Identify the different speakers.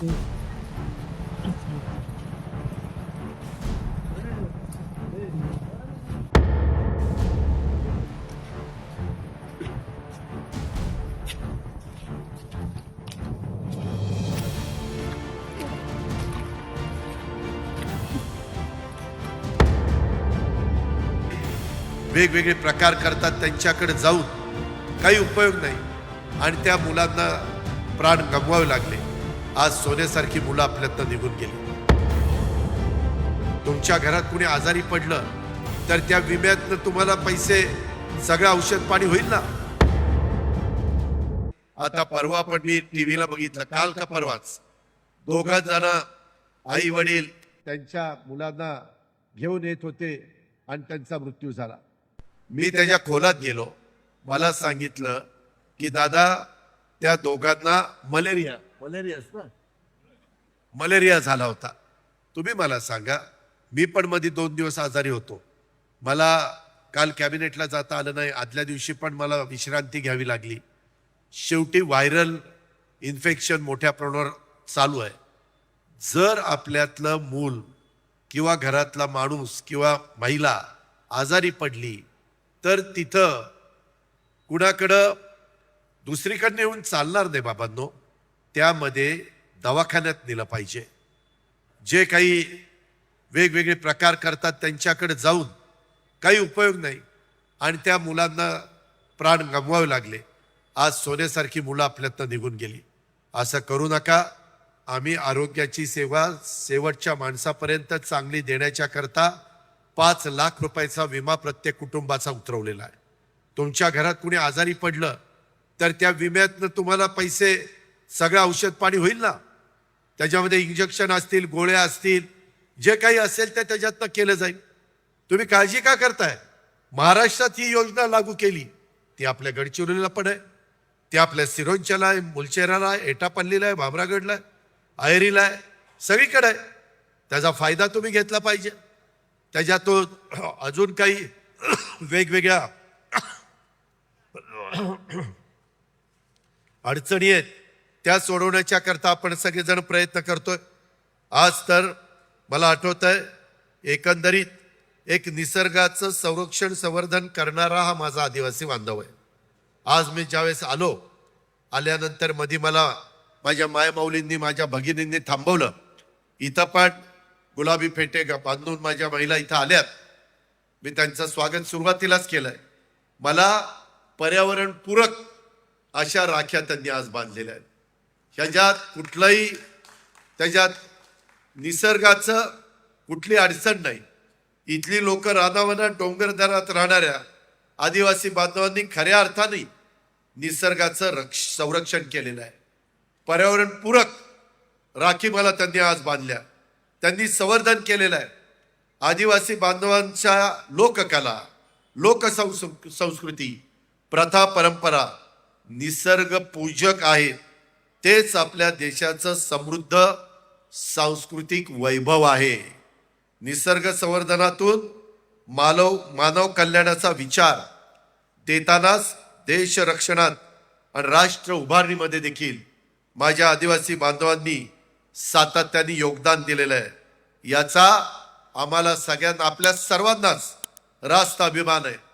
Speaker 1: वेगवेगळे प्रकार करतात त्यांच्याकडे जाऊन. काही उपयोग नाही. आणि त्या मुलांना प्राण गमवावे लागले. आज सोन्यासारखी मुलं आपल्यातनं निघून गेली. तुमच्या घरात कुणी आजारी पडलं तर त्या विम्यातनं तुम्हाला पैसे सगळं औषध पाणी होईल ना? आता परवा पण मी टीव्हीला बघितलं काल का परवाच? दोघा जण आई वडील त्यांच्या मुलांना घेऊन येत होते आणि त्यांचा मृत्यू झाला. मी त्याच्या खोलात गेलो. मला सांगितलं की दादा त्या दोघांना मलेरिया मलेरिया ना. मलेरिया झाला होता. तुम्ही मला सांगा मी पण मध्ये दोन दिवस आजारी होतो. मला काल कॅबिनेटला जाता आलं नाही आदल्या दिवशी पण मला विश्रांती घ्यावी लागली. शेवटी व्हायरल इन्फेक्शन मोठ्या प्रमाणावर चालू आहे. जर आपल्यातलं मूल किंवा घरातला माणूस किंवा महिला आजारी पडली तर तिथं कुणाकडं दुसरीकडनं येऊन चालणार नाही बाबांनो. त्यामध्ये दवाखान्यात नेलं पाहिजे. जे काही वेगवेगळे प्रकार करतात त्यांच्याकडे जाऊन काही उपयोग नाही. आणि त्या मुलांना प्राण गमवावे लागले. आज सोन्यासारखी मुलं आपल्यातनं निघून गेली. असं करू नका. आम्ही आरोग्याची सेवा शेवटच्या माणसापर्यंत चांगली देण्याच्या करता पाच लाख रुपयाचा विमा प्रत्येक कुटुंबाचा उतरवलेला आहे. तुमच्या घरात कुणी आजारी पडलं तर त्या विम्यातनं तुम्हाला पैसे सगळं औषध पाणी होईल ना? त्याच्यामध्ये इंजेक्शन असतील गोळ्या असतील जे काही असेल ते त्याच्यातनं केलं जाईल. तुम्ही काळजी का करताय? महाराष्ट्रात ही योजना लागू केली. ती आपल्या गडचिरोलीला पण आहे. ती आपल्या सिरोंच्याला आहे मुलचेराला आहे एटापल्लीला आहे भामरागडला आहे अहेरीला आहे सगळीकडे आहे. त्याचा फायदा तुम्ही घेतला पाहिजे. त्याच्यातून अजून काही वेगवेगळ्या अडचणी आहेत. त्या सोडवण्याच्या करता आपण सगळेजण प्रयत्न करतोय. आज तर मला आठवत आहे एकंदरीत एक निसर्गाचं संरक्षण संवर्धन करणारा हा माझा आदिवासी बांधव आहे. आज मी ज्यावेळेस आलो आल्यानंतरमध्ये मला माझ्या मायमाऊलींनी माझ्या भगिनींनी थांबवलं. इथं पण गुलाबी फेटे ग- बांधून माझ्या महिला इथं आल्यात. मी त्यांचं स्वागत सुरुवातीलाच केलंय. मला पर्यावरण पूरक अशा राख्या त्यांनी आज बांधलेल्या आहेत. ह्याच्यात कुठलंही त्याच्यात निसर्गाचं कुठली अडचण नाही. इथली लोक रानावना डोंगरदरात राहणाऱ्या आदिवासी बांधवांनी खऱ्या अर्थाने निसर्गाचं रक्ष संरक्षण केलेलं आहे. पर्यावरणपूरक राखी मला त्यांनी आज बांधल्या. त्यांनी संवर्धन केलेलं आहे. आदिवासी बांधवांच्या लोककला लोकसंस्कृती संस्कृती प्रथा परंपरा निसर्ग पूजक आहेत. तेच आपल्या देशाचं समृद्ध सांस्कृतिक वैभव आहे. निसर्ग संवर्धनातून मानव मानव कल्याणाचा विचार देतानाच देश रक्षणात आणि राष्ट्र उभारणीमध्ये देखील माझ्या आदिवासी बांधवांनी सातत्याने योगदान दिलेलं आहे. याचा आम्हाला सगळ्यांना आपल्या सर्वांनाच रास्त अभिमान आहे.